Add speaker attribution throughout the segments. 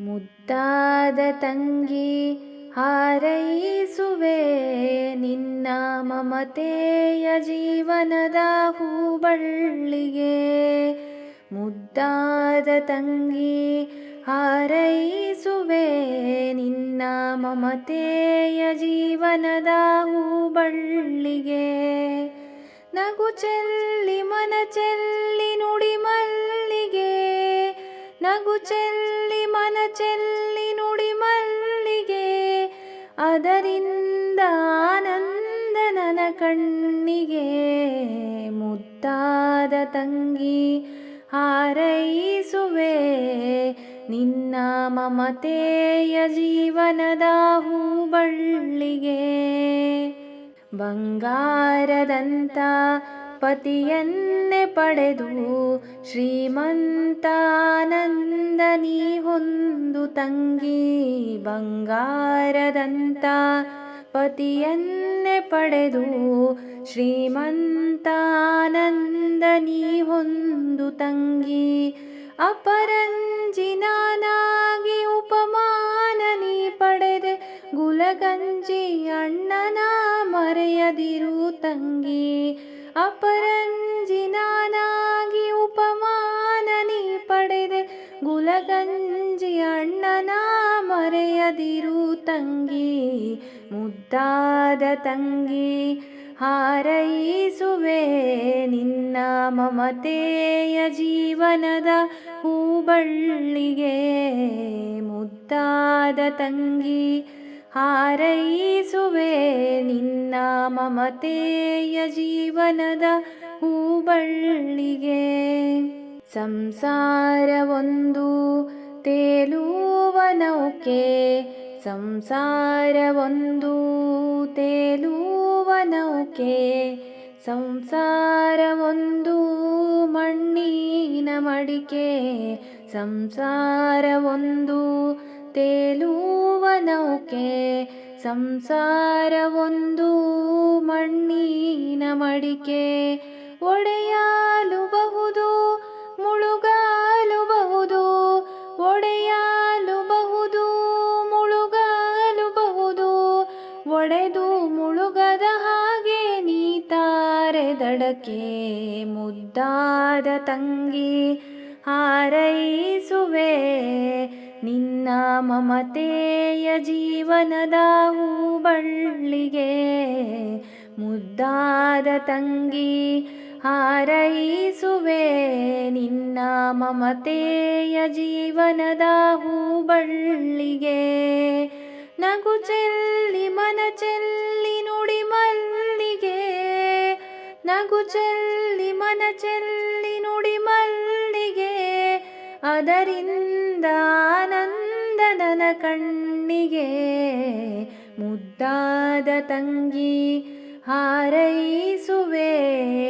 Speaker 1: ಮುದ್ದಾದ ತಂಗಿ, ಹಾರೈಸುವೆ ನಿನ್ನ ಮಮತೆಯ ಜೀವನದ ಹೂಬಳ್ಳಿಗೆ. ಮುದ್ದಾದ ತಂಗಿ, ಹಾರೈಸುವೆ ನಿನ್ನ ಮಮತೆಯ ಜೀವನದ ಹೂಬಳ್ಳಿಗೆ. ನಗು ಚೆಲ್ಲಿ ಮನ ಚೆಲ್ಲಿ ನುಡಿ ಮಲ್ಲಿಗೆ, ನಗು ಚೆಲ್ಲಿ ಚೆಲ್ಲಿ ನುಡಿ ಮಲ್ಲಿಗೆ, ಅದರಿಂದ ಆನಂದ ನನ್ನ ಕಣ್ಣಿಗೆ ಮುದ್ದಾದ ತಂಗಿ ಹಾರೈಸುವೆ. ನಿನ್ನ ಮಮತೆಯ ಜೀವನದ ಹೂಬಳ್ಳಿಗೆ ಬಂಗಾರದಂತ ಪತಿಯನ್ನೇ ಪಡೆದು ಶ್ರೀಮಂತಾನಂದ ನೀ ಹೊಂದು ತಂಗಿ ಬಂಗಾರದಂತ ಪತಿಯನ್ನೇ ಪಡೆದು ಶ್ರೀಮಂತಾನಂದ ನೀ ಹೊಂದು ತಂಗಿ ಅಪರಂಜಿನಾನಾಗಿ ಉಪಮಾನ ನೀ ಪಡೆದೆ ಗುಲಗಂಜಿ ಅಣ್ಣನ ಮರೆಯದಿರು ತಂಗಿ ಅಪರಂಜಿನಾನಾಗಿ ಉಪಮಾನ ನೀ ಪಡೆದೆ. ಗುಲಗಂಜಿ ಅಣ್ಣನ ಮರೆಯದಿರು ತಂಗಿ. ಮುದ್ದಾದ ತಂಗಿ, ಹಾರೈಸುವೆ ನಿನ್ನ ಮಮತೆಯ ಜೀವನದ ಹೂಬಳ್ಳಿಗೆ. ಮುದ್ದಾದ ತಂಗಿ, ಹಾರೈಸುವೆ ಮಮತೆಯ ಜೀವನದ ಹೂಬಳ್ಳಿಗೆ ಸಂಸಾರವೊಂದು ತೇಲುವ ನೌಕೆ ಸಂಸಾರವೊಂದು ತೇಲುವ ನೌಕೆ ಸಂಸಾರವೊಂದು ಮಣ್ಣಿನ ಮಡಿಕೆ ಸಂಸಾರವೊಂದು ತೇಲುವ ನೌಕೆ. ಸಂಸಾರವೊಂದು ಮಣ್ಣಿನ ಮಡಿಕೆ ಒಡೆಯಲು ಬಹುದು ಮುಳುಗಲು ಬಹುದು ಒಡೆಯಲು ಬಹುದು ಮುಳುಗಲು ಬಹುದು ಒಡೆದು ಮುಳುಗದ ಹಾಗೆ ನೀತಾರೆ ದಡಕ್ಕೆ ಮುದ್ದಾದ ತಂಗಿ ಹಾರೈಸುವೆ. ನಿನ್ನ ಮಮತೆಯ ಜೀವನದ ಬಳ್ಳಿಗೆ ಮುದ್ದಾದ ತಂಗಿ ಹಾರೈಸುವೆ. ನಿನ್ನ ಮಮತೆಯ ಜೀವನದ ಬಳ್ಳಿಗೆ ನಗು ಚೆಲ್ಲಿ ಮನ ಚೆಲ್ಲಿ ನುಡಿ ಮಲ್ಲಿಗೆ ನಗು ಚೆಲ್ಲಿ ಮನ ಚೆಲ್ಲಿ ನುಡಿ ಮಲ್ಲಿಗೆ ಅದರಿಂದ ಆನಂದ ನನ್ನ ಕಣ್ಣಿಗೆ ಮುದ್ದಾದ ತಂಗಿ ಹಾರೈಸುವೆ.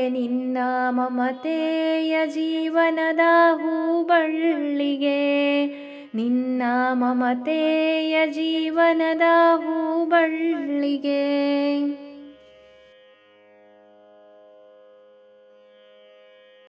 Speaker 1: ನಿನ್ನ ಮಮತೆಯ ಜೀವನದ ಹೂಬಳ್ಳಿಗೆ ನಿನ್ನ ಮಮತೆಯ ಜೀವನದ ಹೂಬಳ್ಳಿಗೆ